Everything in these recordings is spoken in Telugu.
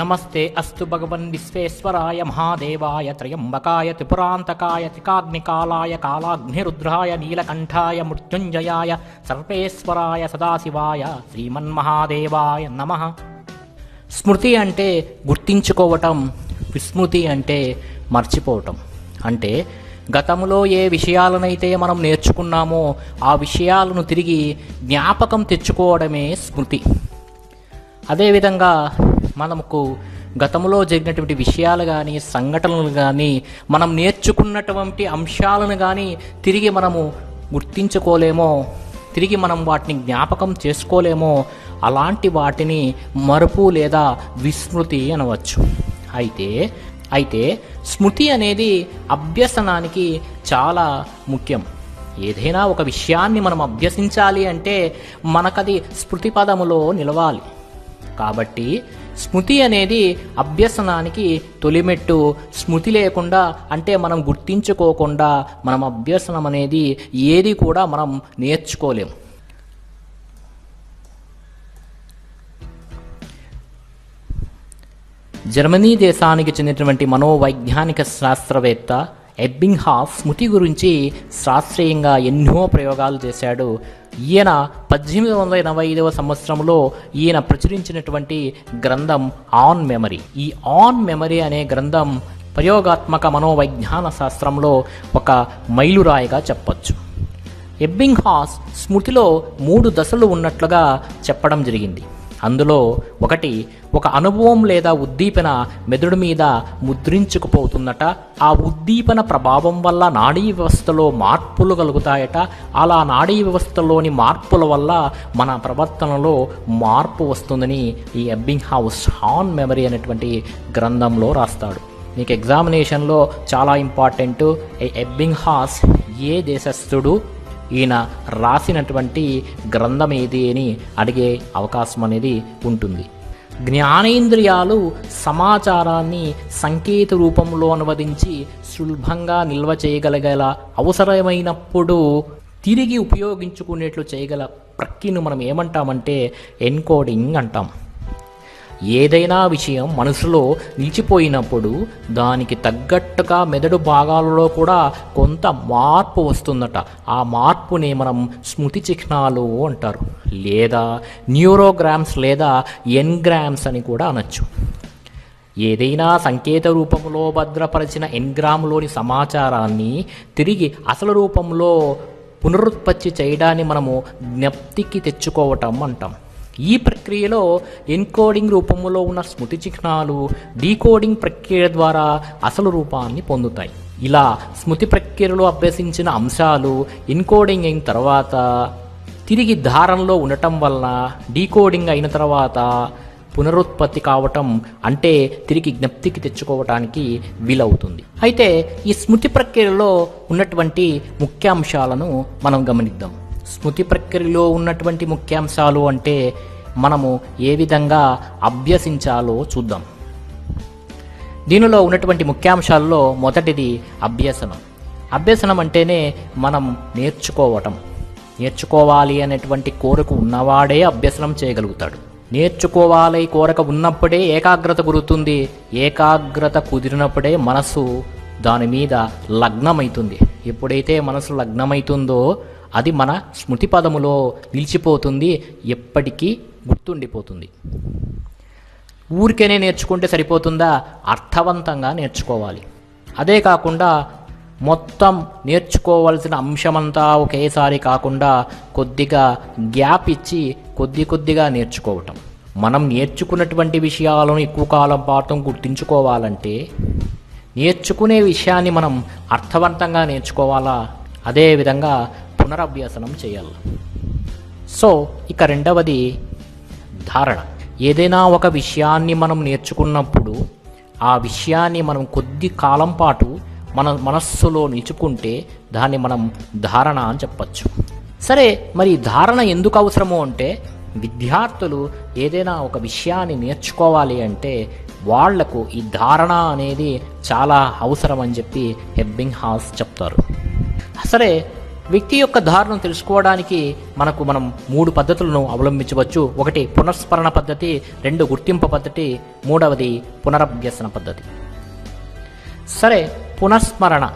నమస్తే అస్తు భగవన్ విశ్వేశ్వరాయ మహాదేవాయ త్రయంబకాయ త్రిపురాంతకాయ త్రికాగ్నికాలాయ కాలాగ్నిరుద్రాయ నీలకంఠాయ మృత్యుంజయాయ సర్వేశ్వరాయ సదాశివాయ శ్రీమన్మహాదేవాయ నమ. స్మృతి అంటే గుర్తించుకోవటం విస్మృతి అంటే మర్చిపోవటం. అంటే గతంలో ఏ విషయాలనైతే మనం నేర్చుకున్నామో ఆ విషయాలను తిరిగి జ్ఞాపకం తెచ్చుకోవడమే స్మృతి. అదేవిధంగా మనకు గతంలో జరిగినటువంటి విషయాలు కానీ సంఘటనలు కానీ మనం నేర్చుకున్నటువంటి అంశాలను కానీ తిరిగి మనము గుర్తించుకోలేమో తిరిగి మనం వాటిని జ్ఞాపకం చేసుకోలేమో అలాంటి వాటిని మరుపు లేదా విస్మృతి అనవచ్చు. అయితే అయితే స్మృతి అనేది అభ్యసనానికి చాలా ముఖ్యం. ఏదైనా ఒక విషయాన్ని మనం అభ్యసించాలి అంటే మనకది స్మృతి పదములో నిలవాలి. కాబట్టి స్మృతి అనేది అభ్యసనానికి తొలిమెట్టు. స్మృతి లేకుండా అంటే మనం గుర్తించుకోకుండా మనం అభ్యసనం అనేది ఏది కూడా మనం నేర్చుకోలేం జర్మనీ దేశానికి చెందినటువంటి మనోవైజ్ఞానిక శాస్త్రవేత్త ఎబ్బింగ్ హాఫ్ స్మృతి గురించి శాస్త్రీయంగా ఎన్నో ప్రయోగాలు చేశాడు. ఈయన పద్దెనిమిది వందల ఎనభై ఐదవ సంవత్సరంలో ఈయన ప్రచురించినటువంటి గ్రంథం ఆన్ మెమరీ. ఈ ఆన్ మెమరీ అనే గ్రంథం ప్రయోగాత్మక మనోవైజ్ఞాన శాస్త్రంలో ఒక మైలురాయిగా చెప్పొచ్చు. ఎబ్బింగ్ హాస్ స్మృతిలో మూడు దశలు ఉన్నట్లుగా చెప్పడం జరిగింది. అందులో ఒకటి ఒక అనుభవం లేదా ఉద్దీపన మెదడు మీద ముద్రించుకుపోతుందట ఆ ఉద్దీపన ప్రభావం వల్ల నాడీ వ్యవస్థలో మార్పులు కలుగుతాయట. అలా నాడీ వ్యవస్థలోని మార్పుల వల్ల మన ప్రవర్తనలో మార్పు వస్తుందని ఈ ఎబ్బింగ్ హౌస్ హాన్ మెమరీ అనేటువంటి గ్రంథంలో రాస్తాడు. మీకు ఎగ్జామినేషన్లో చాలా ఇంపార్టెంట్. ఎబ్బింగ్ హాస్ ఏ దేశస్థుడు ఈయన రాసినటువంటి గ్రంథం ఏది అని అడిగే అవకాశం అనేది ఉంటుంది. జ్ఞానేంద్రియాలు సమాచారాన్ని సంకేత రూపంలో అనువదించి సులభంగా నిల్వ చేయగలగల అవసరమైనప్పుడు తిరిగి ఉపయోగించుకునేట్లు చేయగల ప్రక్రియను మనం ఏమంటామంటే ఎన్కోడింగ్ అంటాం. ఏదైనా విషయం మనసులో నిలిచిపోయినప్పుడు దానికి తగ్గట్టుగా మెదడు భాగాలలో కూడా కొంత మార్పు వస్తుందట. ఆ మార్పుని మనం స్మృతి చిహ్నాలు అంటారు. లేదా న్యూరోగ్రామ్స్ లేదా ఎన్గ్రామ్స్ అని కూడా అనొచ్చు. ఏదైనా సంకేత రూపంలో భద్రపరిచిన ఎన్గ్రామ్లోని సమాచారాన్ని తిరిగి అసలు రూపంలో పునరుత్పత్తి చేయడాన్ని మనము జ్ఞప్తికి తెచ్చుకోవటం అంటాం. ఈ ప్రక్రియలో ఎన్కోడింగ్ రూపంలో ఉన్న స్మృతి చిహ్నాలు డీకోడింగ్ ప్రక్రియ ద్వారా అసలు రూపాన్ని పొందుతాయి. ఇలా స్మృతి ప్రక్రియలో అభ్యసించిన అంశాలు ఎన్కోడింగ్ అయిన తర్వాత తిరిగి ధారణలో ఉండటం వలన డీకోడింగ్ అయిన తర్వాత పునరుత్పత్తి కావటం అంటే తిరిగి జ్ఞప్తికి తెచ్చుకోవటానికి వీలవుతుంది. అయితే ఈ స్మృతి ప్రక్రియలో ఉన్నటువంటి ముఖ్యాంశాలను మనం గమనిద్దాం. స్మృతి ప్రక్రియలో ఉన్నటువంటి ముఖ్యాంశాలు అంటే మనము ఏ విధంగా అభ్యసించాలో చూద్దాం. దీనిలో ఉన్నటువంటి ముఖ్యాంశాల్లో మొదటిది అభ్యసనం. అభ్యసనం అంటేనే మనం నేర్చుకోవటం. నేర్చుకోవాలి అనేటువంటి కోరిక ఉన్నవాడే అభ్యసనం చేయగలుగుతాడు. నేర్చుకోవాలి కోరిక ఉన్నప్పుడే ఏకాగ్రత కుదురుతుంది. ఏకాగ్రత కుదిరినప్పుడే మనసు దాని మీద లగ్నమవుతుంది ఎప్పుడైతే మనసు లగ్నమైతుందో అది మన స్మృతి పదములో నిలిచిపోతుంది ఎప్పటికీ గుర్తుండిపోతుంది. ఊరికేనే నేర్చుకుంటే సరిపోతుందా? అర్థవంతంగా నేర్చుకోవాలి. అదే కాకుండా మొత్తం నేర్చుకోవాల్సిన అంశమంతా ఒకేసారి కాకుండా కొద్దిగా గ్యాప్ ఇచ్చి కొద్ది కొద్దిగా నేర్చుకోవటం. మనం నేర్చుకున్నటువంటి విషయాలను ఎక్కువ కాలం పాటు గుర్తుంచుకోవాలంటే నేర్చుకునే విషయాన్ని మనం అర్థవంతంగా నేర్చుకోవాలా? అదేవిధంగా పునరభ్యసనం చేయాలి. సో ఇక రెండవది ధారణ. ఏదైనా ఒక విషయాన్ని మనం నేర్చుకున్నప్పుడు ఆ విషయాన్ని మనం కొద్ది కాలం పాటు మన మనస్సులో నిలుచుకుంటే దాన్ని మనం ధారణ అని చెప్పచ్చు. సరే మరి ధారణ ఎందుకు అవసరము అంటే విద్యార్థులు ఏదైనా ఒక విషయాన్ని నేర్చుకోవాలి అంటే వాళ్ళకు ఈ ధారణ అనేది చాలా అవసరం అని చెప్పి హెబ్బింగ్ హాస్ చెప్తారు. సరే వ్యక్తి యొక్క ధారణను తెలుసుకోవడానికి మనకు మనం మూడు పద్ధతులను అవలంబించవచ్చు. ఒకటి పునఃస్మరణ పద్ధతి రెండు గుర్తింపు పద్ధతి మూడవది పునరభ్యసన పద్ధతి. సరే పునఃస్మరణ.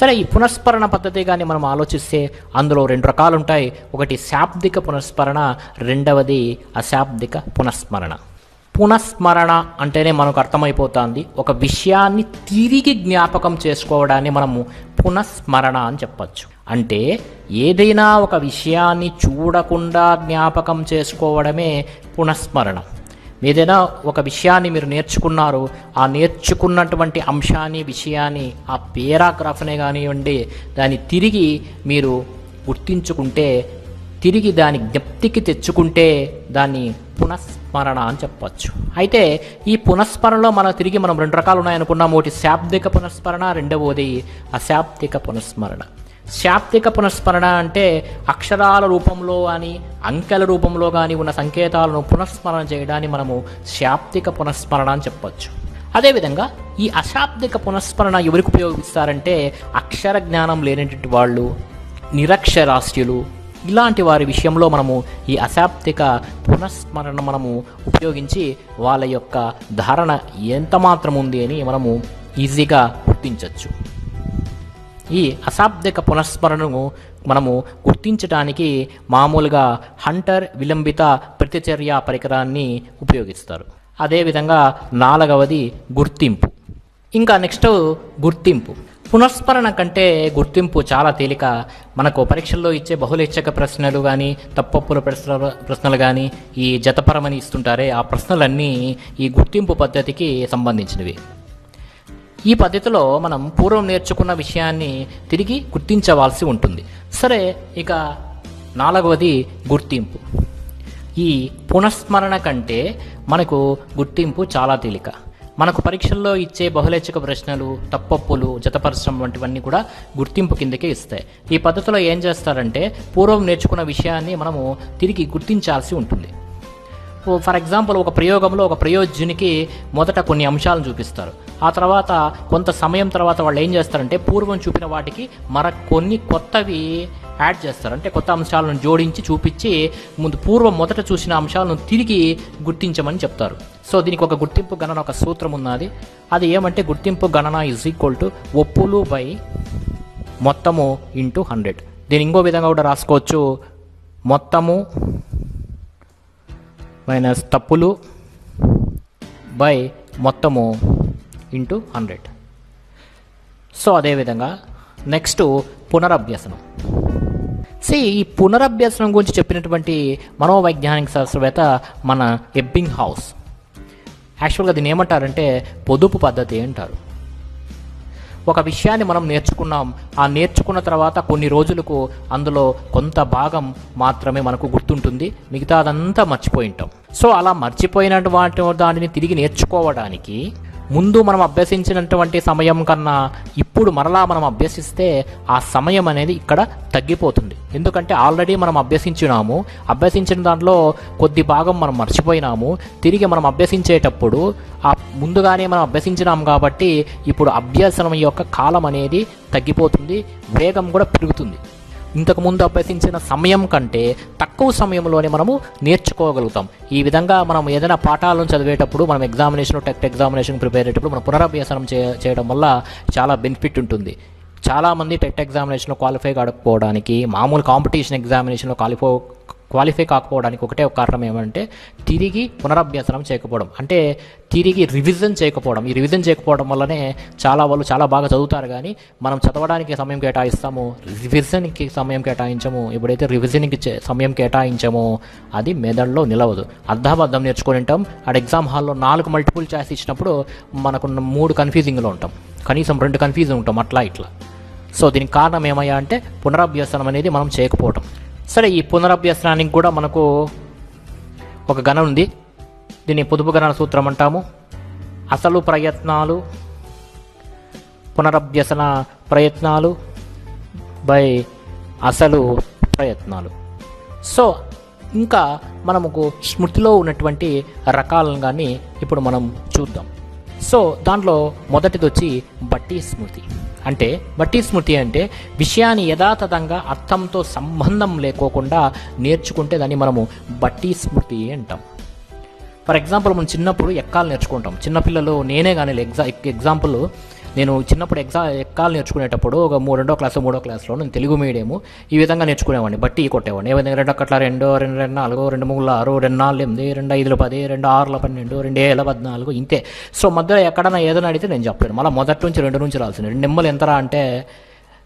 సరే ఈ పునఃస్మరణ పద్ధతి కానీ మనం ఆలోచిస్తే అందులో రెండు రకాలు ఉంటాయి ఒకటి శాబ్దిక పునఃస్మరణ రెండవది అశాబ్దిక పునఃస్మరణ. పునఃస్మరణ అంటేనే మనకు అర్థమైపోతుంది. ఒక విషయాన్ని తిరిగి జ్ఞాపకం చేసుకోవడాన్ని మనము పునఃస్మరణ అని చెప్పచ్చు. అంటే ఏదైనా ఒక విషయాన్ని చూడకుండా జ్ఞాపకం చేసుకోవడమే పునఃస్మరణ. ఏదైనా ఒక విషయాన్ని మీరు నేర్చుకున్నారు ఆ నేర్చుకున్నటువంటి అంశాన్ని విషయాన్ని ఆ పేరాగ్రాఫ్నే కానివ్వండి దాన్ని తిరిగి మీరు గుర్తించుకుంటే తిరిగి దాని జ్ఞప్తికి తెచ్చుకుంటే దాన్ని పునః పునఃస్మరణ అని చెప్పవచ్చు అయితే ఈ పునఃస్మరణలో మనం తిరిగి మనం రెండు రకాలు ఉన్నాయనుకున్నాము ఒకటి శాబ్దిక పునఃస్మరణ రెండవది అశాబ్దిక పునఃస్మరణ. శాబ్దిక పునఃస్మరణ అంటే అక్షరాల రూపంలో కానీ అంకెల రూపంలో కానీ ఉన్న సంకేతాలను పునఃస్మరణ చేయడాన్ని మనము శాబ్దిక పునఃస్మరణ అని చెప్పొచ్చు. అదేవిధంగా ఈ అశాబ్దిక పునఃస్మరణ ఎవరికి ఉపయోగిస్తారంటే అక్షర జ్ఞానం లేనటువంటి వాళ్ళు నిరక్షరాస్యులు ఇలాంటి వారి విషయంలో మనము ఈ అశాబ్దిక పునఃస్మరణ మనము ఉపయోగించి వాళ్ళ యొక్క ధారణ ఎంత మాత్రం ఉంది అని మనము ఈజీగా గుర్తించవచ్చు ఈ అశాబ్దిక పునఃస్మరణను మనము గుర్తించడానికి మామూలుగా హంటర్ విలంబిత ప్రతిచర్య పరికరాన్ని ఉపయోగిస్తారు. అదేవిధంగా నాలుగవది గుర్తింపు. ఇంకా నెక్స్ట్ గుర్తింపు. పునఃస్మరణ కంటే గుర్తింపు చాలా తేలిక. మనకు పరీక్షల్లో ఇచ్చే బహుళేచ్ఛక ప్రశ్నలు కానీ తప్పప్పుల ప్రశ్న ప్రశ్నలు కానీ ఈ జతపరమని ఇస్తుంటారే. ఆ ప్రశ్నలన్నీ ఈ గుర్తింపు పద్ధతికి సంబంధించినవి. ఈ పద్ధతిలో మనం పూర్వం నేర్చుకున్న విషయాన్ని తిరిగి గుర్తించవలసి ఉంటుంది. సరే ఇక నాలుగవది గుర్తింపు. ఈ పునఃస్మరణ కంటే మనకు గుర్తింపు చాలా తేలిక. మనకు పరీక్షల్లో ఇచ్చే బహుళైచ్ఛిక ప్రశ్నలు తప్పప్పులు జతపరచడం వంటివన్నీ కూడా గుర్తింపు కిందకే ఇస్తాయి. ఈ పద్ధతిలో ఏం చేస్తారంటే పూర్వం నేర్చుకున్న విషయాన్ని మనము తిరిగి గుర్తించాల్సి ఉంటుంది. ఫర్ ఎగ్జాంపుల్ ఒక ప్రయోగంలో ఒక ప్రయోజునికి మొదట కొన్ని అంశాలను చూపిస్తారు. ఆ తర్వాత కొంత సమయం తర్వాత వాళ్ళు ఏం చేస్తారంటే పూర్వం చూపిన వాటికి మర కొన్ని కొత్తవి యాడ్ చేస్తారు. అంటే కొత్త అంశాలను జోడించి చూపించి ముందు పూర్వం మొదట చూసిన అంశాలను తిరిగి గుర్తించమని చెప్తారు. సో దీనికి ఒక గుర్తింపు గణన ఒక సూత్రం ఉన్నది. అది ఏమంటే గుర్తింపు గణన ఇజ్ ఈక్వల్ టు ఒప్పులు బై మొత్తము ఇంటూ హండ్రెడ్ దీని ఇంకో విధంగా కూడా రాసుకోవచ్చు. మొత్తము మైనస్ తప్పులు బై మొత్తము ఇంటూ హండ్రెడ్ సో అదేవిధంగా నెక్స్ట్ పునరభ్యసనం. సి ఈ పునరభ్యసనం గురించి చెప్పినటువంటి మనోవైజ్ఞానిక శాస్త్రవేత్త మన ఎబ్బింగ్ హౌస్ యాక్చువల్గా దీన్ని ఏమంటారంటే పొదుపు పద్ధతి అంటారు. ఒక విషయాన్ని మనం నేర్చుకున్నాం. ఆ నేర్చుకున్న తర్వాత కొన్ని రోజులకు అందులో కొంత భాగం మాత్రమే మనకు గుర్తుంటుంది. మిగతాదంతా మర్చిపోయి ఉంటాం. సో అలా మర్చిపోయినటువంటి దానిని తిరిగి నేర్చుకోవడానికి ముందు మనం అభ్యసించినటువంటి సమయం కన్నా ఇప్పుడు మరలా మనం అభ్యసిస్తే ఆ సమయం అనేది ఇక్కడ తగ్గిపోతుంది. ఎందుకంటే ఆల్రెడీ మనం అభ్యసించినాము. అభ్యసించిన దాంట్లో కొద్ది భాగం మనం మర్చిపోయినాము. తిరిగి మనం అభ్యసించేటప్పుడు ఆ ముందుగానే మనం అభ్యసించినాం కాబట్టి ఇప్పుడు అభ్యసనం యొక్క కాలం అనేది తగ్గిపోతుంది. వేగం కూడా పెరుగుతుంది. ఇంతకుముందు అభ్యసించిన సమయం కంటే తక్కువ సమయంలోనే మనము నేర్చుకోగలుగుతాం. ఈ విధంగా మనం ఏదైనా పాఠాలను చదివేటప్పుడు మనం ఎగ్జామినేషన్ టెక్ట్ ఎగ్జామినేషన్ ప్రిపేర్ అయ్యేటప్పుడు మనం పునరభ్యాసనం చే చేయడం వల్ల చాలా బెనిఫిట్ ఉంటుంది. చాలామంది టెట్ ఎగ్జామినేషన్లో క్వాలిఫై కాకపోవడానికి మామూలు కాంపిటీషన్ ఎగ్జామినేషన్లో క్వాలిఫై క్వాలిఫై కాకపోవడానికి ఒకటే ఒక కారణం ఏమంటే తిరిగి పునరభ్యసనం చేయకపోవడం. అంటే తిరిగి రివిజన్ చేయకపోవడం. ఈ రివిజన్ చేయకపోవడం వల్లనే చాలా వాళ్ళు చాలా బాగా చదువుతారు కానీ మనం చదవడానికి సమయం కేటాయిస్తాము రివిజన్కి సమయం కేటాయించము ఎప్పుడైతే రివిజన్కి సమయం కేటాయించమో అది మెదడులో నిలవదు. అర్ధాబద్ధం నేర్చుకొని ఉంటాం. అక్కడ ఎగ్జామ్ హాల్లో నాలుగు మల్టిపుల్ చాయిస్ ఇచ్చినప్పుడు మనకు మూడు కన్ఫ్యూజింగ్లో ఉంటాం. కనీసం రెండు కన్ఫ్యూజింగ్ ఉంటాం. అట్లా ఇట్లా. సో దీనికి కారణం ఏమయ్యా అంటే పునరభ్యసనం అనేది మనం చేయకపోవటం. సరే ఈ పునరభ్యసనానికి కూడా మనకు ఒక గణం ఉంది. దీన్ని పొదుపు గణన సూత్రం అంటాము. అసలు ప్రయత్నాలు పునరభ్యసన ప్రయత్నాలు బై అసలు ప్రయత్నాలు. సో ఇంకా మనము స్మృతిలో ఉన్నటువంటి రకాలను కానీ ఇప్పుడు మనం చూద్దాం. సో దాంట్లో మొదటిది వచ్చి బట్టి స్మృతి. అంటే బట్టి స్మృతి అంటే విషయాన్ని యథాతథంగా అర్థంతో సంబంధం లేకోకుండా నేర్చుకుంటే దాన్ని మనము బట్టి స్మృతి అంటాం. ఫర్ ఎగ్జాంపుల్ మనం చిన్నప్పుడు ఎక్కాలు నేర్చుకుంటాం. చిన్నపిల్లలు నేనే కానీ ఎగ్జా ఎగ్జాంపుల్ నేను చిన్నప్పుడు ఎగ్జా ఎక్కాలు నేర్చుకునేటప్పుడు ఒక మూడు రెండో క్లాస్ మూడో క్లాస్లో నేను తెలుగు మీడియము ఈ విధంగా నేర్చుకునేవాడిని. బట్టి కొట్టేవాడిని. ఏ విధంగా రెండు ఒకట్ల రెండు రెండు రెండు నాలుగు రెండు మూడు ఆరు రెండు నాలుగు ఎనిమిది రెండు ఐదుల పది రెండు ఆరుల పన్నెండు రెండు ఏళ్ళ పద్నాలుగు ఇంతే. సో మధ్యలో ఎక్కడైనా ఏదైనా అడిగితే నేను చెప్పలేను. మళ్ళీ మొదటి నుంచి రెండు నుంచి రాల్సింది రెండు నిమ్మలు ఎంతరా అంటే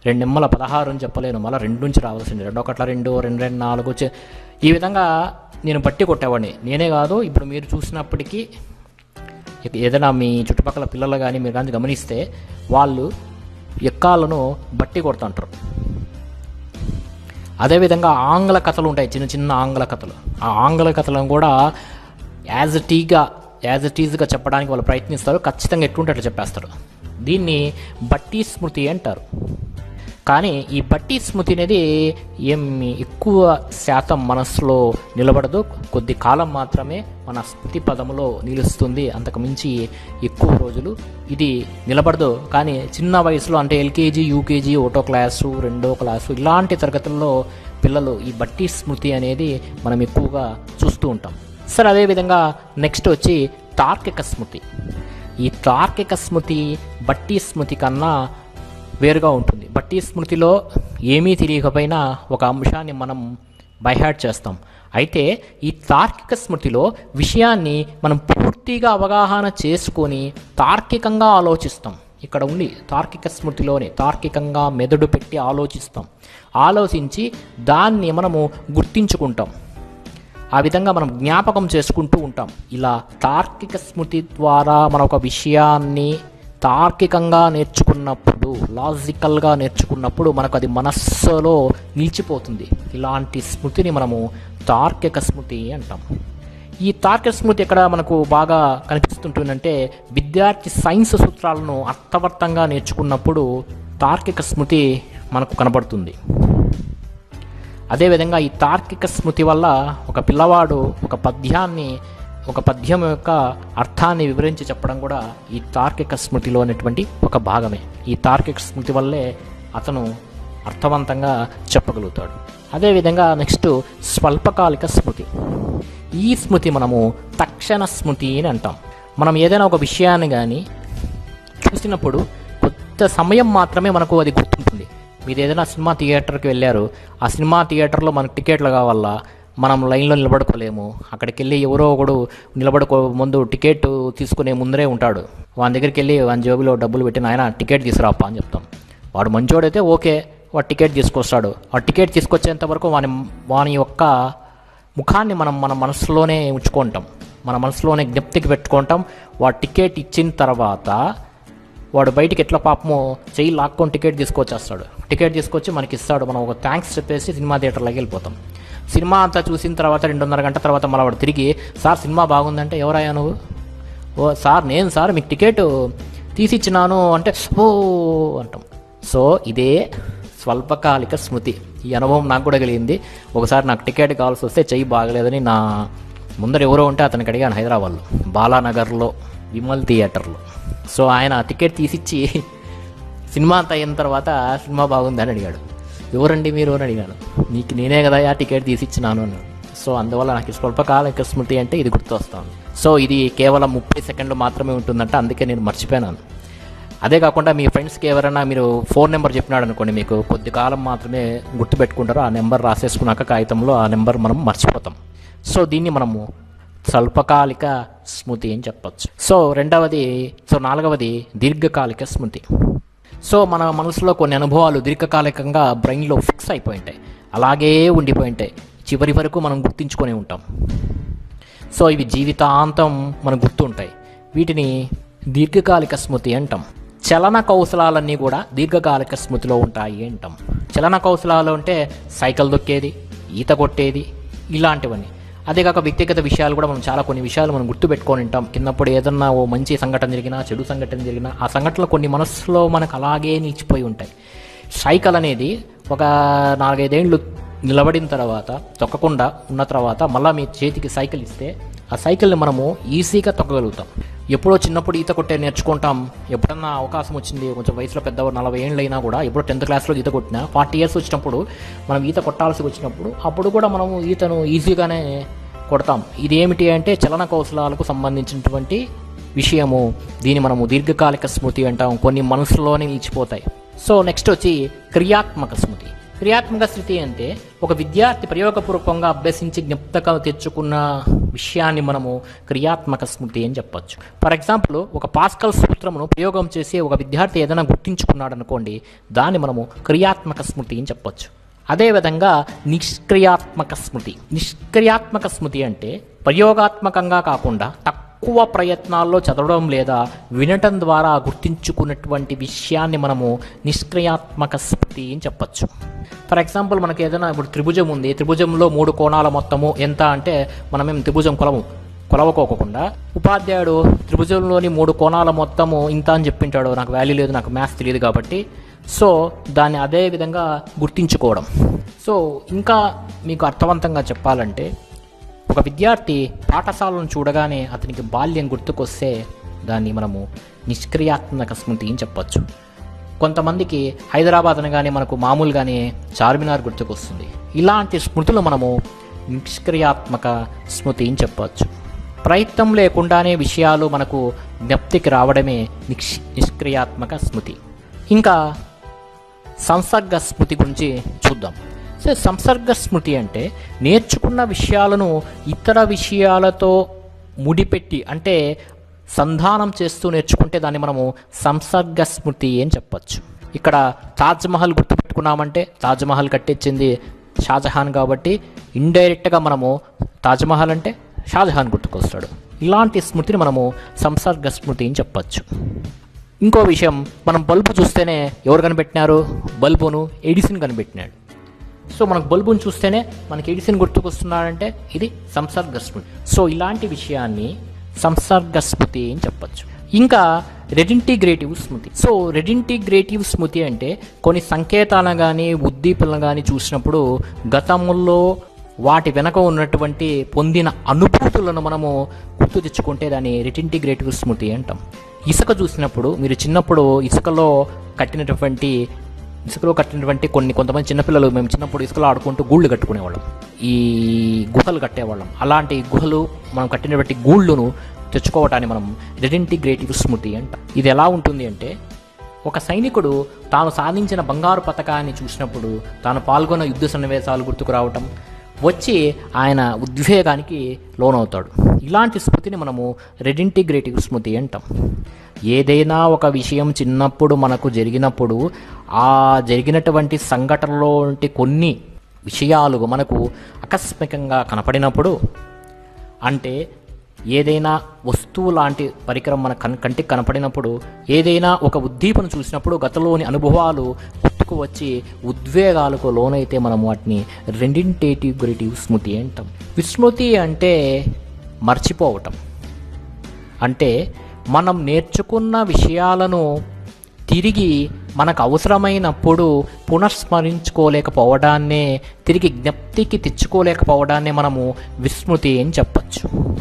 రెండు నిమ్మల పదహారు అని చెప్పలేను. మళ్ళీ రెండు నుంచి రావాల్సింది. రెండు ఒకట్ల రెండు రెండు రెండు నాలుగు ఈ విధంగా నేను బట్టి కొట్టేవాడిని. నేనే కాదు ఇప్పుడు మీరు చూసినప్పటికీ ఏదైనా మీ చుట్టుపక్కల పిల్లలు కానీ మీరు కానీ గమనిస్తే వాళ్ళు ఎక్కాలను బట్టి కొడుతుంటారు. అదేవిధంగా ఆంగ్ల కథలు ఉంటాయి చిన్న చిన్న ఆంగ్ల కథలు. ఆ ఆంగ్ల కథలను కూడా యాజ్ టీగా యాజ్ ఇట్ ఈజ్గా చెప్పడానికి వాళ్ళు ప్రయత్నిస్తారు ఖచ్చితంగా ఎట్లుంటే అట్లా చెప్పేస్తారు. దీన్ని బట్టి స్మృతి అంటారు. కానీ ఈ బట్టి స్మృతి అనేది ఏమి ఎక్కువ శాతం మనసులో నిలబడదు. కొద్ది కాలం మాత్రమే మన స్మృతి పదములో నిలుస్తుంది. అంతకుమించి ఎక్కువ రోజులు ఇది నిలబడదు. కానీ చిన్న వయసులో అంటే ఎల్కేజీ యూకేజీ ఒకటో క్లాసు రెండో క్లాసు ఇలాంటి తరగతుల్లో పిల్లలు ఈ బట్టి స్మృతి అనేది మనం ఎక్కువగా చూస్తూ ఉంటాం. సరే అదేవిధంగా నెక్స్ట్ వచ్చి తార్కిక స్మృతి. ఈ తార్కిక స్మృతి బట్టి స్మృతి కన్నా వేరుగా ఉంటుంది. బట్టి స్మృతిలో ఏమీ తెలియకపోయినా ఒక అంశాన్ని మనం బైహార్ట్ చేస్తాం. అయితే ఈ తార్కిక స్మృతిలో విషయాన్ని మనం పూర్తిగా అవగాహన చేసుకొని తార్కికంగా ఆలోచిస్తాం. ఇక్కడ ఉండి తార్కిక స్మృతిలోనే తార్కికంగా మెదడు పెట్టి ఆలోచిస్తాం. ఆలోచించి దాన్ని మనము గుర్తించుకుంటాం. ఆ విధంగా మనం జ్ఞాపకం చేసుకుంటూ ఉంటాం. ఇలా తార్కిక స్మృతి ద్వారా మన ఒక విషయాన్ని తార్కికంగా నేర్చుకున్నప్పుడు లాజికల్గా నేర్చుకున్నప్పుడు మనకు అది మనస్సులో నిలిచిపోతుంది. ఇలాంటి స్మృతిని మనము తార్కిక స్మృతి అంటాం. ఈ తార్కిక స్మృతి ఎక్కడ మనకు బాగా కనిపిస్తుంటుందంటే విద్యార్థి సైన్స్ సూత్రాలను అర్థవర్తంగా నేర్చుకున్నప్పుడు తార్కిక స్మృతి మనకు కనబడుతుంది. అదేవిధంగా ఈ తార్కిక స్మృతి వల్ల ఒక పిల్లవాడు ఒక పద్యాన్ని ఒక పద్యం యొక్క అర్థాన్ని వివరించి చెప్పడం కూడా ఈ తార్కిక స్మృతిలో అనేటువంటి ఒక భాగమే. ఈ తార్కిక స్మృతి వల్లే అతను అర్థవంతంగా చెప్పగలుగుతాడు. అదేవిధంగా నెక్స్ట్ స్వల్పకాలిక స్మృతి. ఈ స్మృతి మనము తక్షణ స్మృతి అని అంటాం. మనం ఏదైనా ఒక విషయాన్ని కానీ చూసినప్పుడు కొత్త సమయం మాత్రమే మనకు అది గుర్తుంటుంది. మీరు ఏదైనా సినిమా థియేటర్కి వెళ్ళారు ఆ సినిమా థియేటర్లో మనకు టికెట్లు కావాలా మనం లైన్లో నిలబడుకోలేము. అక్కడికి వెళ్ళి ఎవరో ఒకడు నిలబడుకో ముందు టికెట్ తీసుకునే ముందరే ఉంటాడు. వాని దగ్గరికి వెళ్ళి వాని జేబులో డబ్బులు పెట్టిన ఆయన టికెట్ తీసుకురాపా అని చెప్తాం. వాడు మంచోడైతే ఓకే వాడు టికెట్ తీసుకొస్తాడు. ఆ టికెట్ తీసుకొచ్చేంత వరకు వాని వాని యొక్క ముఖాన్ని మనం మన మనసులోనే ఉంచుకుంటాం. మన మనసులోనే జ్ఞప్తికి పెట్టుకుంటాం. వాడు టికెట్ ఇచ్చిన తర్వాత వాడు బయటికి ఎట్లా పాపమో చెయ్యి లాక్కొని టికెట్ తీసుకొచ్చేస్తాడు. టికెట్ తీసుకొచ్చి మనకి ఇస్తాడు మనం ఒక థ్యాంక్స్ చెప్పేసి సినిమా థియేటర్లోకి వెళ్ళిపోతాం. సినిమా అంతా చూసిన తర్వాత రెండున్నర గంట తర్వాత మళ్ళీ వాడు తిరిగి సార్ సినిమా బాగుందంటే ఎవరయ్యా నువ్వు? ఓ సార్ నేను సార్ మీకు టికెట్ తీసిచ్చినాను అంటే ఓ అంటాం. సో ఇదే స్వల్పకాలిక స్మృతి. ఈ అనుభవం నాకు కూడా కలిగింది. ఒకసారి నాకు టికెట్ కావాల్సి వస్తే చెయ్యి బాగలేదని నా ముందర ఎవరో ఉంటే అతనికి అడిగాను హైదరాబాద్లో. బాలానగర్లో విమల్ థియేటర్లో. సో ఆయన టికెట్ తీసిచ్చి సినిమా అంత అయిన తర్వాత సినిమా బాగుందని అడిగాడు. ఎవరండి మీరు అని అడిగాను. నీకు నేనే కదా ఆ టికెట్ తీసిచ్చినాను అన్నాను సో అందువల్ల నాకు స్వల్పకాలిక స్మృతి అంటే ఇది గుర్తొస్తాను సో ఇది కేవలం ముప్పై సెకండ్లు మాత్రమే ఉంటుందంట అందుకే నేను మర్చిపోయినాను. అదే కాకుండా మీ ఫ్రెండ్స్కి ఎవరైనా మీరు ఫోన్ నెంబర్ చెప్పినాడు అనుకోండి మీకు కొద్ది కాలం మాత్రమే గుర్తుపెట్టుకుంటారు ఆ నెంబర్ రాసేసుకున్నాక కాగితంలో ఆ నెంబర్ మనం మర్చిపోతాం. సో దీన్ని మనము స్వల్పకాలిక స్మృతి అని చెప్పచ్చు. సో రెండవది సో నాలుగవది దీర్ఘకాలిక స్మృతి. సో మన మనసులో కొన్ని అనుభవాలు దీర్ఘకాలికంగా బ్రెయిన్లో ఫిక్స్ అయిపోయి ఉంటాయి అలాగే ఉండిపోయి ఉంటాయి చివరి వరకు మనం గుర్తించుకొని ఉంటాం. సో ఇవి జీవితాంతం మనకు గుర్తుంటాయి. వీటిని దీర్ఘకాలిక స్మృతి అంటాం. చలన కౌశలాలన్నీ కూడా దీర్ఘకాలిక స్మృతిలో ఉంటాయి అంటాం. చలన కౌశలాలు అంటే సైకిల్ దొక్కేది ఈత కొట్టేది ఇలాంటివన్నీ. అదే కాక వ్యక్తిగత విషయాలు కూడా మనం చాలా కొన్ని విషయాలు మనం గుర్తుపెట్టుకొని ఉంటాం. కిందప్పుడు ఏదన్నా ఓ మంచి సంఘటన జరిగినా చెడు సంఘటన జరిగినా ఆ సంఘటనలు కొన్ని మనసులో మనకు అలాగే నిలిచిపోయి ఉంటాయి. సైకిల్ అనేది ఒక నాలుగైదేండ్లు నిలబడిన తర్వాత తొక్కకుండా ఉన్న తర్వాత మళ్ళీ మీ చేతికి సైకిల్ ఇస్తే ఆ సైకిల్ని మనము ఈజీగా తొక్కగలుగుతాం. ఎప్పుడో చిన్నప్పుడు ఈత కొట్టే నేర్చుకుంటాం. ఎప్పుడన్నా అవకాశం వచ్చింది కొంచెం వయసులో పెద్ద నలభై ఏళ్ళు అయినా కూడా ఎప్పుడో టెన్త్ క్లాస్లో ఈత కొట్టినా ఫార్టీ ఇయర్స్ వచ్చినప్పుడు మనం ఈత కొట్టాల్సి వచ్చినప్పుడు అప్పుడు కూడా మనము ఈతను ఈజీగానే కొడతాం. ఇదేమిటి అంటే చలన కౌశలాలకు సంబంధించినటువంటి విషయము. దీన్ని మనము దీర్ఘకాలిక స్మృతి అంటాం. కొన్ని మనసులోనే నిలిచిపోతాయి. సో నెక్స్ట్ వచ్చి క్రియాత్మక స్మృతి. క్రియాత్మక స్థితి అంటే ఒక విద్యార్థి ప్రయోగపూర్వకంగా అభ్యసించి జ్ఞప్తక తెచ్చుకున్న విషయాన్ని మనము క్రియాత్మక స్మృతి అని చెప్పొచ్చు. ఫర్ ఎగ్జాంపుల్ ఒక పాస్కల్ సూత్రమును ప్రయోగం చేసి ఒక విద్యార్థి ఏదైనా గుర్తించుకున్నాడు అనుకోండి దాన్ని మనము క్రియాత్మక స్మృతి అని చెప్పొచ్చు. అదేవిధంగా నిష్క్రియాత్మక స్మృతి. నిష్క్రియాత్మక స్మృతి అంటే ప్రయోగాత్మకంగా కాకుండా తక్కువ తక్కువ ప్రయత్నాల్లో చదవడం లేదా వినటం ద్వారా గుర్తించుకున్నటువంటి విషయాన్ని మనము నిష్క్రియాత్మక శక్తి అని చెప్పచ్చు. ఫర్ ఎగ్జాంపుల్ మనకి ఏదైనా ఇప్పుడు త్రిభుజం ఉంది. త్రిభుజంలో మూడు కోణాల మొత్తము ఎంత అంటే మనమేం త్రిభుజం కులము కొలవకోకుండా ఉపాధ్యాయుడు త్రిభుజంలోని మూడు కోణాల మొత్తము ఇంత అని చెప్పింటాడు. నాకు వాల్యూ లేదు నాకు మ్యాథ్స్ తెలియదు కాబట్టి. సో దాన్ని అదే విధంగా గుర్తించుకోవడం. సో ఇంకా మీకు అర్థవంతంగా చెప్పాలంటే ఒక విద్యార్థి పాఠశాలను చూడగానే అతనికి బాల్యం గుర్తుకొస్తే దాన్ని మనము నిష్క్రియాత్మక స్మృతి అని చెప్పచ్చు. కొంతమందికి హైదరాబాద్ అనగానే మనకు మామూలుగానే చార్మినార్ గుర్తుకొస్తుంది. ఇలాంటి స్మృతులు మనము నిష్క్రియాత్మక స్మృతి అని చెప్పవచ్చు ప్రయత్నం లేకుండానే విషయాలు మనకు జ్ఞప్తికి రావడమే నిక్ష్ నిష్క్రియాత్మక స్మృతి. ఇంకా సంసర్గ స్మృతి గురించి చూద్దాం. సో సంసర్గ స్మృతి అంటే నేర్చుకున్న విషయాలను ఇతర విషయాలతో ముడిపెట్టి అంటే సంధానం చేస్తూ నేర్చుకుంటే దాన్ని మనము సంసర్గ స్మృతి అని చెప్పచ్చు. ఇక్కడ తాజ్మహల్ గుర్తుపెట్టుకున్నామంటే తాజ్మహల్ కట్టించింది షాజహాన్ కాబట్టి ఇండైరెక్ట్గా మనము తాజ్మహల్ అంటే షాజహాన్ గుర్తుకొస్తాడు. ఇలాంటి స్మృతిని మనము సంసర్గ స్మృతి అని చెప్పచ్చు. ఇంకో విషయం మనం బల్బు చూస్తేనే ఎవరు కనిపెట్టినారు? బల్బును ఎడిసిన్ కనిపెట్టినాడు. సో మనకు బల్బును చూస్తేనే మనకి ఎడిసిన్ గుర్తుకొస్తున్నాడంటే ఇది సంసర్గ స్మృతి సో ఇలాంటి విషయాన్ని సంసర్గ స్మృతి అని చెప్పచ్చు. ఇంకా రెడింటిగ్రేటివ్ స్మృతి. సో రెడింటిగ్రేటివ్ స్మృతి అంటే కొన్ని సంకేతాలను కానీ ఉద్దీపనలు కానీ చూసినప్పుడు గతంలో వాటి వెనక ఉన్నటువంటి పొందిన అనుభూతులను మనము గుర్తు తెచ్చుకుంటే దాన్ని రెటింటిగ్రేటివ్ స్మృతి అంటాం. ఇసుక చూసినప్పుడు మీరు చిన్నప్పుడు ఇసుకలో కట్టినటువంటి ఇసుకలో కట్టినటువంటి కొన్ని కొంతమంది చిన్నపిల్లలు మేము చిన్నప్పుడు ఇసుకలో ఆడుకుంటూ గూళ్ళు కట్టుకునేవాళ్ళం. ఈ గుహలు కట్టేవాళ్ళం. అలాంటి గుహలు మనం కట్టినటువంటి గూళ్ళును తెచ్చుకోవటాన్ని మనం రెడింటిగ్రేటివ్ స్మృతి అంట. ఇది ఎలా ఉంటుంది అంటే ఒక సైనికుడు తాను సాధించిన బంగారు పథకాన్ని చూసినప్పుడు తాను పాల్గొన్న యుద్ధ సన్నివేశాలు గుర్తుకు రావటం వచ్చి ఆయన ఉద్వేగానికి లోనవుతాడు. ఇలాంటి స్మృతిని మనము రెడింటిగ్రేటివ్ స్మృతి అంటాం. ఏదైనా ఒక విషయం చిన్నప్పుడు మనకు జరిగినప్పుడు ఆ జరిగినటువంటి సంఘటనలో కొన్ని విషయాలు మనకు ఆకస్మికంగా కనపడినప్పుడు అంటే ఏదైనా వస్తువు లాంటి పరికరం మన కన్ కంటికి కనపడినప్పుడు ఏదైనా ఒక ఉద్దీపన చూసినప్పుడు గతంలోని అనుభవాలు గుర్తుకు వచ్చి ఉద్వేగాలకు లోనైతే మనం వాటిని రెండింటేటివ్ స్మృతి అంటాం. విస్మృతి అంటే మర్చిపోవటం. అంటే మనం నేర్చుకున్న విషయాలను తిరిగి మనకు అవసరమైనప్పుడు పునఃస్మరించుకోలేకపోవడాన్నే తిరిగి జ్ఞప్తికి తెచ్చుకోలేకపోవడాన్నే మనము విస్మృతి అని చెప్పచ్చు.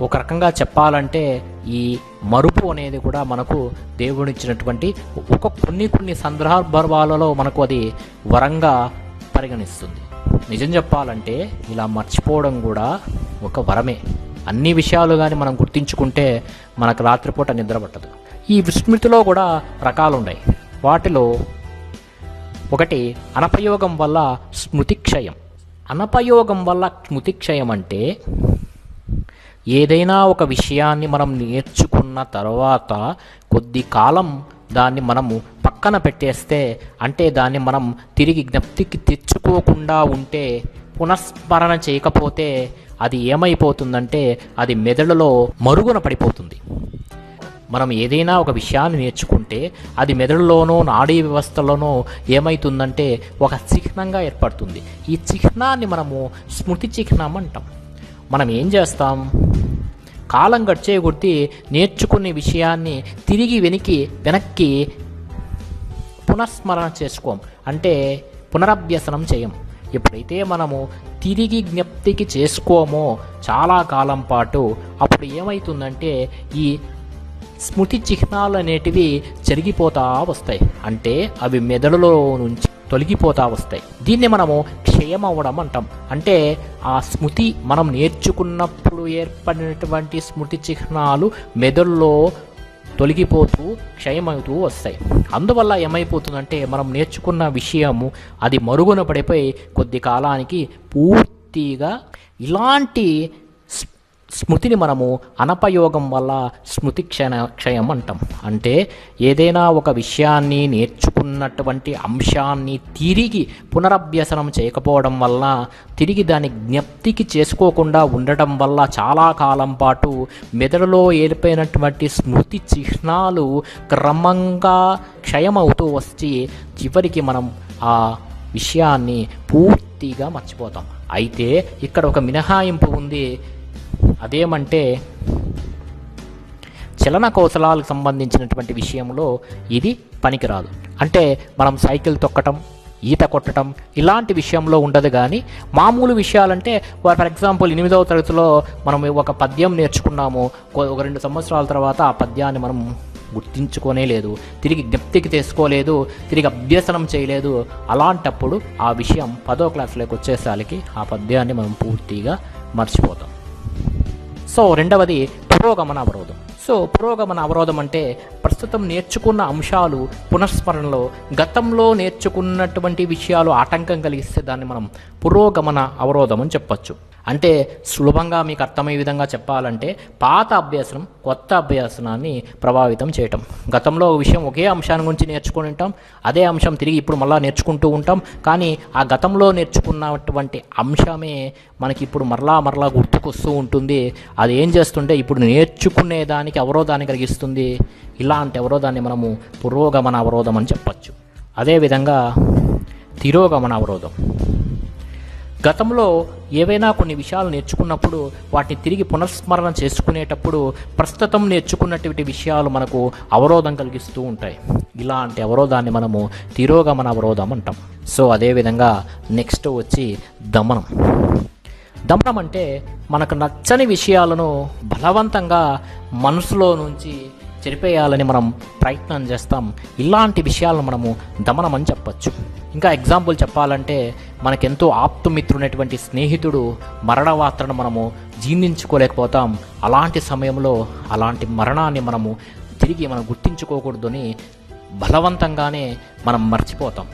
ఒక రకంగా చెప్పాలంటే ఈ మరుపు అనేది కూడా మనకు దేవుడిచ్చినటువంటి ఒక కొన్ని కొన్ని సందర్భాలలో మనకు అది వరంగా పరిగణిస్తుంది. నిజం చెప్పాలంటే ఇలా మర్చిపోవడం కూడా ఒక వరమే. అన్ని విషయాలు కానీ మనం గుర్తించుకుంటే మనకు రాత్రిపూట నిద్ర పట్టదు. ఈ విస్మృతిలో కూడా రకాలు ఉన్నాయి వాటిలో ఒకటి అనపయోగం వల్ల స్మృతిక్షయం. అనపయోగం వల్ల స్మృతిక్షయం అంటే ఏదైనా ఒక విషయాన్ని మనం నేర్చుకున్న తర్వాత కొద్ది కాలం దాన్ని మనము పక్కన పెట్టేస్తే అంటే దాన్ని మనం తిరిగి జ్ఞప్తికి తెచ్చుకోకుండా ఉంటే పునఃస్మరణ చేయకపోతే అది ఏమైపోతుందంటే అది మెదడులో మరుగున పడిపోతుంది. మనం ఏదైనా ఒక విషయాన్ని నేర్చుకుంటే అది మెదడులోనో నాడీ వ్యవస్థలోనో ఏమవుతుందంటే ఒక చిహ్నంగా ఏర్పడుతుంది. ఈ చిహ్నాన్ని మనము స్మృతి చిహ్నం అంటాం. మనం ఏం చేస్తాం? కాలం గడిచే కొద్దీ నేర్చుకునే విషయాన్ని తిరిగి వెనక్కి వెనక్కి పునఃస్మరణ చేసుకోం. అంటే పునరభ్యసనం చేయం. ఎప్పుడైతే మనము తిరిగి జ్ఞప్తికి చేసుకోమో చాలా కాలం పాటు అప్పుడు ఏమవుతుందంటే ఈ స్మృతి చిహ్నాలు అనేటివి చెరిగిపోతా వస్తాయి. అంటే అవి మెదడులో నుంచి తొలగిపోతా వస్తాయి. దీన్ని మనము క్షయం అవ్వడం అంటాం. అంటే ఆ స్మృతి మనం నేర్చుకున్నప్పుడు ఏర్పడినటువంటి స్మృతి చిహ్నాలు మెదడులో తొలగిపోతూ క్షయమవుతూ వస్తాయి. అందువల్ల ఏమైపోతుందంటే మనం నేర్చుకున్న విషయము అది మరుగున పడిపోయి కొద్ది కాలానికి పూర్తిగా ఇలాంటి స్మృతిని మనము అనపయోగం వల్ల స్మృతి క్షణ క్షయం అంటాం. అంటే ఏదైనా ఒక విషయాన్ని నేర్చుకున్నటువంటి అంశాన్ని తిరిగి పునరభ్యసనం చేయకపోవడం వల్ల తిరిగి దాని జ్ఞప్తికి చేసుకోకుండా ఉండటం వల్ల చాలా కాలం పాటు మెదడులో ఏర్పడినటువంటి స్మృతి చిహ్నాలు క్రమంగా క్షయమవుతూ వచ్చి చివరికి మనం ఆ విషయాన్ని పూర్తిగా మర్చిపోతాం. అయితే ఇక్కడ ఒక మినహాయింపు ఉంది. అదేమంటే చలన కౌశలాలకు సంబంధించినటువంటి విషయంలో ఇది పనికిరాదు. అంటే మనం సైకిల్ తొక్కటం ఈత కొట్టడం ఇలాంటి విషయంలో ఉండదు కానీ మామూలు విషయాలంటే ఫర్ ఎగ్జాంపుల్ ఎనిమిదవ తరగతిలో మనం ఒక పద్యం నేర్చుకున్నాము ఒక రెండు సంవత్సరాల తర్వాత ఆ పద్యాన్ని మనం గుర్తించుకోనే లేదు తిరిగి జ్ఞప్తికి తెచ్చుకోలేదు తిరిగి అభ్యసనం చేయలేదు అలాంటప్పుడు ఆ విషయం పదో క్లాసులోకి వచ్చేసరికి ఆ పద్యాన్ని మనం పూర్తిగా మర్చిపోతాం. సో రెండవది పురోగమన అవరోధం సో పురోగమన అవరోధం అంటే ప్రస్తుతం నేర్చుకున్న అంశాలు పునఃస్మరణలో గతంలో నేర్చుకున్నటువంటి విషయాలు ఆటంకం కలిగిస్తే దాన్ని మనం పురోగమన అవరోధం అని చెప్పచ్చు. అంటే సులభంగా మీకు అర్థమయ్యే విధంగా చెప్పాలంటే పాత అభ్యాసనం కొత్త అభ్యాసనాన్ని ప్రభావితం చేయటం. గతంలో ఒక విషయం ఒకే అంశాన్ని గురించి నేర్చుకుని ఉంటాం అదే అంశం తిరిగి ఇప్పుడు మళ్ళీ నేర్చుకుంటూ ఉంటాం. కానీ ఆ గతంలో నేర్చుకున్నటువంటి అంశమే మనకి ఇప్పుడు మరలా మరలా గుర్తుకొస్తూ ఉంటుంది. అది ఏం చేస్తుంటే ఇప్పుడు నేర్చుకునే మనకి అవరోధాన్ని కలిగిస్తుంది. ఇలాంటి అవరోధాన్ని మనము పురోగమన అవరోధం అని చెప్పచ్చు. అదేవిధంగా తిరోగమన అవరోధం. గతంలో ఏవైనా కొన్ని విషయాలు నేర్చుకున్నప్పుడు వాటిని తిరిగి పునఃస్మరణ చేసుకునేటప్పుడు ప్రస్తుతం నేర్చుకున్నటువంటి విషయాలు మనకు అవరోధం కలిగిస్తూ ఉంటాయి. ఇలాంటి అవరోధాన్ని మనము తిరోగమన అవరోధం అంటాం. సో అదేవిధంగా నెక్స్ట్ వచ్చి దమనం. దమనం అంటే మనకు నచ్చని విషయాలను బలవంతంగా మనసులో నుంచి చెరిపేయాలని మనం ప్రయత్నం చేస్తాం. ఇలాంటి విషయాలను మనము దమనం అని చెప్పచ్చు. ఇంకా ఎగ్జాంపుల్ చెప్పాలంటే మనకెంతో ఆప్తుమిత్రునటువంటి స్నేహితుడు మరణవార్తను మనము జీర్ణించుకోలేకపోతాం. అలాంటి సమయంలో అలాంటి మరణాన్ని మనము తిరిగి మనం గుర్తించుకోకూడదని బలవంతంగానే మనం మర్చిపోతాం.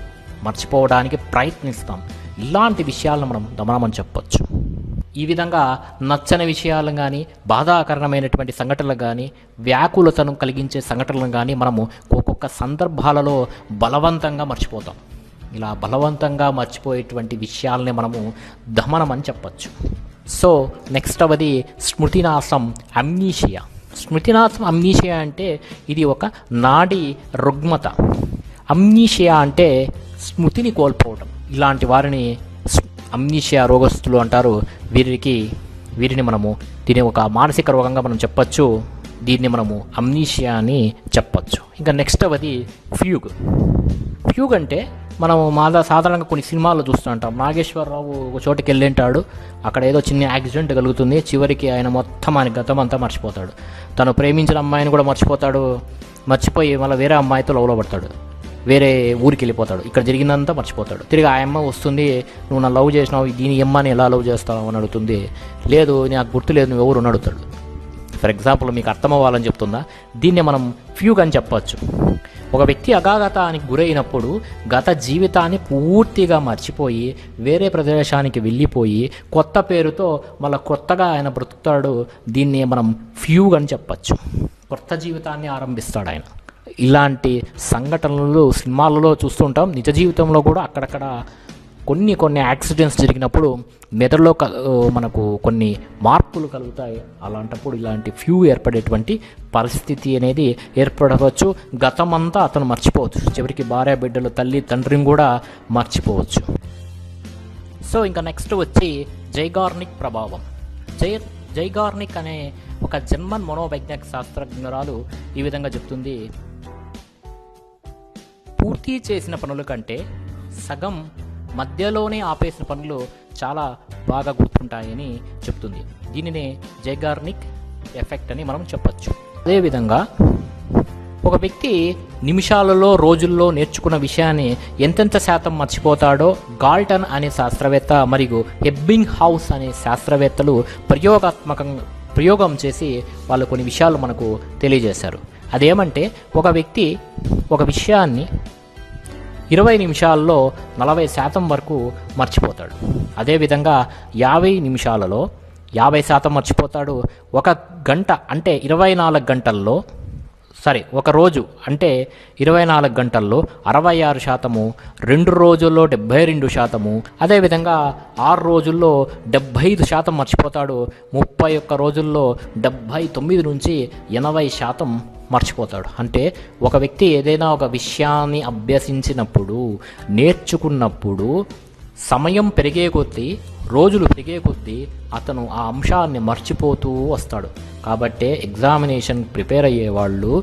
మర్చిపోవడానికి ప్రయత్నిస్తాం. ఇలాంటి విషయాలను మనం దమనమని చెప్పొచ్చు. ఈ విధంగా నచ్చని విషయాలను కానీ బాధాకరణమైనటువంటి సంఘటనలు కానీ వ్యాకులతను కలిగించే సంఘటనలను కానీ మనము ఒక్కొక్క సందర్భాలలో బలవంతంగా మర్చిపోతాం. ఇలా బలవంతంగా మర్చిపోయేటువంటి విషయాలని మనము దమనం అని చెప్పచ్చు. సో నెక్స్ట్ అవది స్మృతినాశం అమ్నీషియా. స్మృతినాశం అమ్నీషియా అంటే ఇది ఒక నాడి రుగ్మత. అమ్నీషియా అంటే స్మృతిని కోల్పోవటం. ఇలాంటి వారిని అమ్నీషియా రోగస్తులు అంటారు. వీరికి వీరిని మనము దీని ఒక మానసిక రోగంగా మనం చెప్పచ్చు. దీన్ని మనము అమ్నీషియా అని చెప్పచ్చు. ఇంకా నెక్స్ట్ అది ఫ్యూగ్. ఫ్యూగ్ అంటే మనం మాదా సాధారణంగా కొన్ని సినిమాల్లో చూస్తుంటాం. నాగేశ్వరరావు ఒక చోటుకి వెళ్ళింటాడు. అక్కడ ఏదో చిన్న యాక్సిడెంట్ కలుగుతుంది. చివరికి ఆయన మొత్తం ఆయన గతం అంతా మర్చిపోతాడు. తను ప్రేమించిన అమ్మాయిని కూడా మర్చిపోతాడు. మర్చిపోయి మళ్ళీ వేరే అమ్మాయితో లవ్లో పడతాడు. వేరే ఊరికి వెళ్ళిపోతాడు. ఇక్కడ జరిగిందంతా మర్చిపోతాడు. తిరిగి ఆ అమ్మ వస్తుంది నువ్వు నా లవ్ చేసినావు దీని అమ్మని ఎలా లవ్ చేస్తావు? అని అడుగుతుంది. లేదు నాకు గుర్తులేదు నువ్వు ఎవరు? అడుగుతాడు. ఫర్ ఎగ్జాంపుల్ మీకు అర్థం అవ్వాలని చెప్తుందా? దీన్ని మనం ఫ్యూగ్ అని చెప్పవచ్చు ఒక వ్యక్తి అగాగతానికి గురైనప్పుడు గత జీవితాన్ని పూర్తిగా మర్చిపోయి వేరే ప్రదేశానికి వెళ్ళిపోయి కొత్త పేరుతో మళ్ళీ కొత్తగా ఆయన బ్రతుకుతాడు దీన్ని మనం ఫ్యూగ్ అని చెప్పచ్చు. కొత్త జీవితాన్ని ఆరంభిస్తాడు ఆయన. ఇలాంటి సంఘటనలు సినిమాలలో చూస్తుంటాం నిజ జీవితంలో కూడా అక్కడక్కడ కొన్ని కొన్ని యాక్సిడెంట్స్ జరిగినప్పుడు మెదడులో మనకు కొన్ని మార్పులు కలుగుతాయి. అలాంటప్పుడు ఇలాంటి ఫ్యూ ఏర్పడేటువంటి పరిస్థితి అనేది ఏర్పడవచ్చు. గతమంతా అతను మర్చిపోవచ్చు. చివరికి భార్య బిడ్డలు తల్లి తండ్రిని కూడా మర్చిపోవచ్చు. సో ఇంకా నెక్స్ట్ వచ్చి జైగార్నిక్ ప్రభావం. జై జైగార్నిక్ అనే ఒక జర్మన్ మనోవైజ్ఞానిక శాస్త్రజ్ఞురాలు ఈ విధంగా చెప్తుంది. పూర్తి చేసిన పనుల కంటే సగం మధ్యలోనే ఆపేసిన పనులు చాలా బాగా గుర్తుంటాయని చెప్తుంది దీనినే జైగార్నిక్ ఎఫెక్ట్ అని మనం చెప్పచ్చు. అదేవిధంగా ఒక వ్యక్తి నిమిషాలలో రోజుల్లో నేర్చుకున్న విషయాన్ని ఎంతెంత శాతం మర్చిపోతాడో గాల్టన్ అనే శాస్త్రవేత్త మరియు హెబ్బింగ్ హౌస్ అనే శాస్త్రవేత్తలు ప్రయోగాత్మకంగా ప్రయోగం చేసి వాళ్ళు కొన్ని విషయాలు మనకు తెలియజేశారు. అదేమంటే ఒక వ్యక్తి ఒక విషయాన్ని ఇరవై నిమిషాల్లో నలభై శాతం వరకు మర్చిపోతాడు. అదేవిధంగా యాభై నిమిషాలలో యాభై శాతం మర్చిపోతాడు. ఒక గంట అంటే ఇరవై నాలుగు గంటల్లో సరే ఒక రోజు అంటే ఇరవై నాలుగు గంటల్లో అరవై ఆరు శాతము రెండు రోజుల్లో డెబ్బై రెండు శాతము అదేవిధంగా ఆరు రోజుల్లో డెబ్బై ఐదు శాతం మర్చిపోతాడు ముప్పై ఒక్క రోజుల్లో డెబ్బై తొమ్మిది నుంచి ఎనభై శాతం మర్చిపోతాడు. అంటే ఒక వ్యక్తి ఏదైనా ఒక విషయాన్ని అభ్యసించినప్పుడు నేర్చుకున్నప్పుడు సమయం పెరిగే కొద్దీ రోజులు పెరిగే కొద్దీ అతను ఆ అంశాన్ని మర్చిపోతూ వస్తాడు. కాబట్టే ఎగ్జామినేషన్ ప్రిపేర్ అయ్యే వాళ్ళు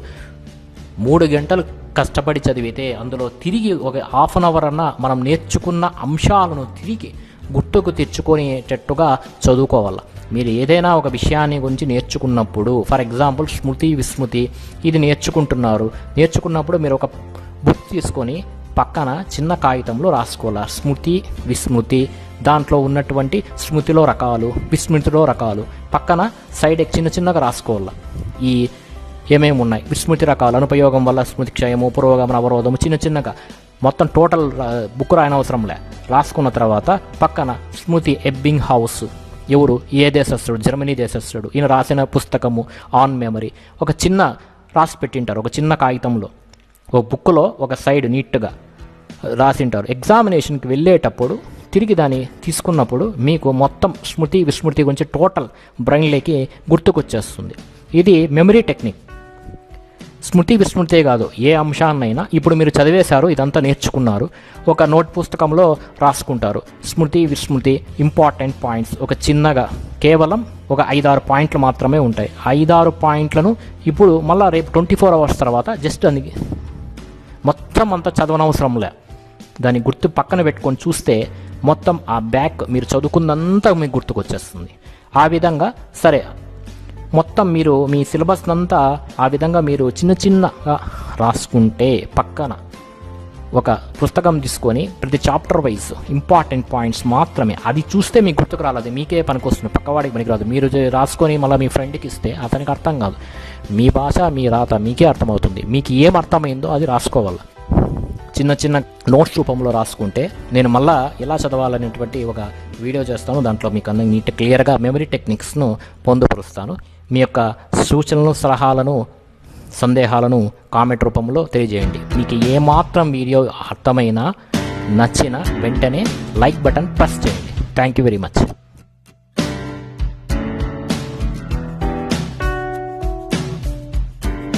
మూడు గంటలు కష్టపడి చదివితే అందులో తిరిగి ఒక హాఫ్ అన్ అవర్ అన్న మనం నేర్చుకున్న అంశాలను తిరిగి గుర్తుకు తెచ్చుకునేటట్టుగా చదువుకోవాలి. మీరు ఏదైనా ఒక విషయాన్ని గురించి నేర్చుకున్నప్పుడు ఫర్ ఎగ్జాంపుల్ స్మృతి విస్మృతి ఇది నేర్చుకుంటున్నారు. నేర్చుకున్నప్పుడు మీరు ఒక బుక్ తీసుకొని పక్కన చిన్న కాగితంలో రాసుకోవాలి? స్మృతి విస్మృతి. దాంట్లో ఉన్నటువంటి స్మృతిలో రకాలు విస్మృతిలో రకాలు. పక్కన సైడ్ చిన్న చిన్నగా రాసుకోవాలి? ఈ ఏమేమి ఉన్నాయి? విస్మృతి రకాలు అనుపయోగం వల్ల స్మృతి క్షయము పురోగమన అవరోధము చిన్న చిన్నగా. మొత్తం టోటల్ బుక్ రాయనవసరం లే. రాసుకున్న తర్వాత పక్కన స్మృతి ఎబ్బింగ్ హౌస్. ఎవరు? ఏ దేశస్థుడు? జర్మనీ దేశస్థుడు. ఈయన రాసిన పుస్తకము ఆన్ మెమరీ. ఒక చిన్న రాసి పెట్టింటారు ఒక చిన్న కాగితంలో. ఒక బుక్లో ఒక సైడ్ నీట్గా. రాసింటారు. ఎగ్జామినేషన్కి వెళ్ళేటప్పుడు తిరిగి దాన్ని తీసుకున్నప్పుడు మీకు మొత్తం స్మృతి విస్మృతి గురించి టోటల్ బ్రెయిన్లోకి గుర్తుకొచ్చేస్తుంది. ఇది మెమరీ టెక్నిక్ స్మృతి విస్మృతే కాదు ఏ అంశాన్నైనా ఇప్పుడు మీరు చదివేశారు ఇదంతా నేర్చుకున్నారు ఒక నోట్ పుస్తకంలో రాసుకుంటారు. స్మృతి విస్మృతి ఇంపార్టెంట్ పాయింట్స్ ఒక చిన్నగా కేవలం ఒక ఐదారు పాయింట్లు మాత్రమే ఉంటాయి. ఐదారు పాయింట్లను ఇప్పుడు మళ్ళీ రేపు ట్వంటీ ఫోర్ అవర్స్ తర్వాత జస్ట్ దానికి మొత్తం అంతా చదవనవసరంలే దాన్ని గుర్తు పక్కన పెట్టుకొని చూస్తే మొత్తం ఆ బ్యాక్ మీరు చదువుకున్నంతా మీకు గుర్తుకొచ్చేస్తుంది. ఆ విధంగా సరే మొత్తం మీరు మీ సిలబస్ అంతా ఆ విధంగా మీరు చిన్న చిన్నగా రాసుకుంటే పక్కన ఒక పుస్తకం తీసుకొని ప్రతి చాప్టర్ వైజ్ ఇంపార్టెంట్ పాయింట్స్ మాత్రమే. అది చూస్తే మీకు గుర్తుకు రాలేదు. మీకే పనికొస్తుంది. పక్కవాడికి పనికిరాదు. మీరు రాసుకొని మళ్ళీ మీ ఫ్రెండ్కి ఇస్తే అతనికి అర్థం కాదు. మీ భాష మీ రాత మీకే అర్థమవుతుంది. మీకు ఏం అర్థమైందో అది రాసుకోవాలి. చిన్న చిన్న నోట్స్ రూపంలో రాసుకుంటే నేను మళ్ళా ఎలా చదవాలనేటువంటి ఒక వీడియో చేస్తాను. దాంట్లో మీకు అందరూ నీట్ క్లియర్గా మెమరీ టెక్నిక్స్ను పొందుపరుస్తాను. మీ యొక్క సూచనలు సలహాలను సందేహాలను కామెంట్ రూపంలో తెలియజేయండి. మీకు ఏమాత్రం వీడియో అర్థమైనా నచ్చిన వెంటనే లైక్ బటన్ ప్రెస్ చేయండి. Thank you very much.